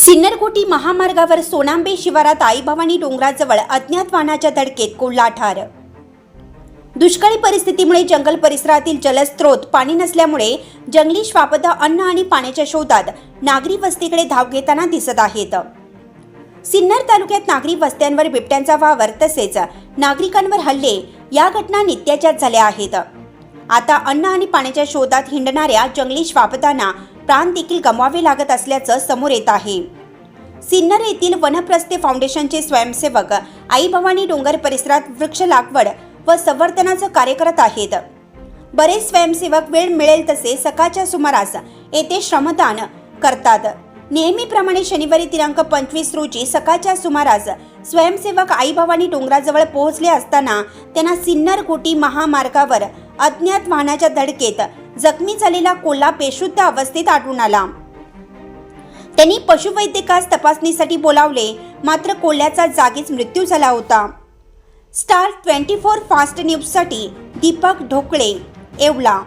सिन्नरकोटी महामार्गावर सोनांबे शिवारात आईभवानी डोंगराजवळ अज्ञात वाहनाच्या धडकेत कोल्हा ठार दुष्काळी परिस्थितीमुळे जंगल परिसरातील जलस्रोत पाणी नसल्यामुळे जंगली श्वापदा अन्न आणि पाण्याच्या शोधात नागरी वस्तीकडे धाव घेताना दिसत आहेत. सिन्नर तालुक्यात नागरी वस्त्यांवर बिबट्यांचा वावर तसेच नागरिकांवर हल्ले या घटना नित्याच्याच झाल्या आहेत. आता अन्न आणि पाण्याच्या शोधात हिंडणाऱ्या जंगली श्वापदांना प्राण देखील गमवावे लागत असल्याचं समोर येत आहे. सिन्नर येथील वनप्रस्ते फाउंडेशनचे स्वयंसेवक आई भवानी डोंगर परिसरात वृक्ष लागवड व संवर्धनाचं कार्य करत आहेत. बरेच स्वयंसेवक वेळ मिळेल तसे सकाळच्या सुमारास येथे श्रमदान करतात. नेहमीप्रमाणे शनिवारी दिनांक पंचवीस रोजी सकाळच्या सुमारास स्वयंसेवक आई भवानी डोंगराजवळ पोहोचले असताना त्यांना सिन्नर गोटी महामार्गावर अज्ञात वाहनाच्या धडकेत जखमी झालेला कोल्हा बेशुद्ध अवस्थेत आढळून आला. त्यांनी पशुवैद्यकास तपासणीसाठी बोलावले मात्र कोल्ह्याचा जागीच मृत्यू झाला होता. स्टार ट्वेंटी फोर फास्ट न्यूजसाठी दीपक ढोकळे एवला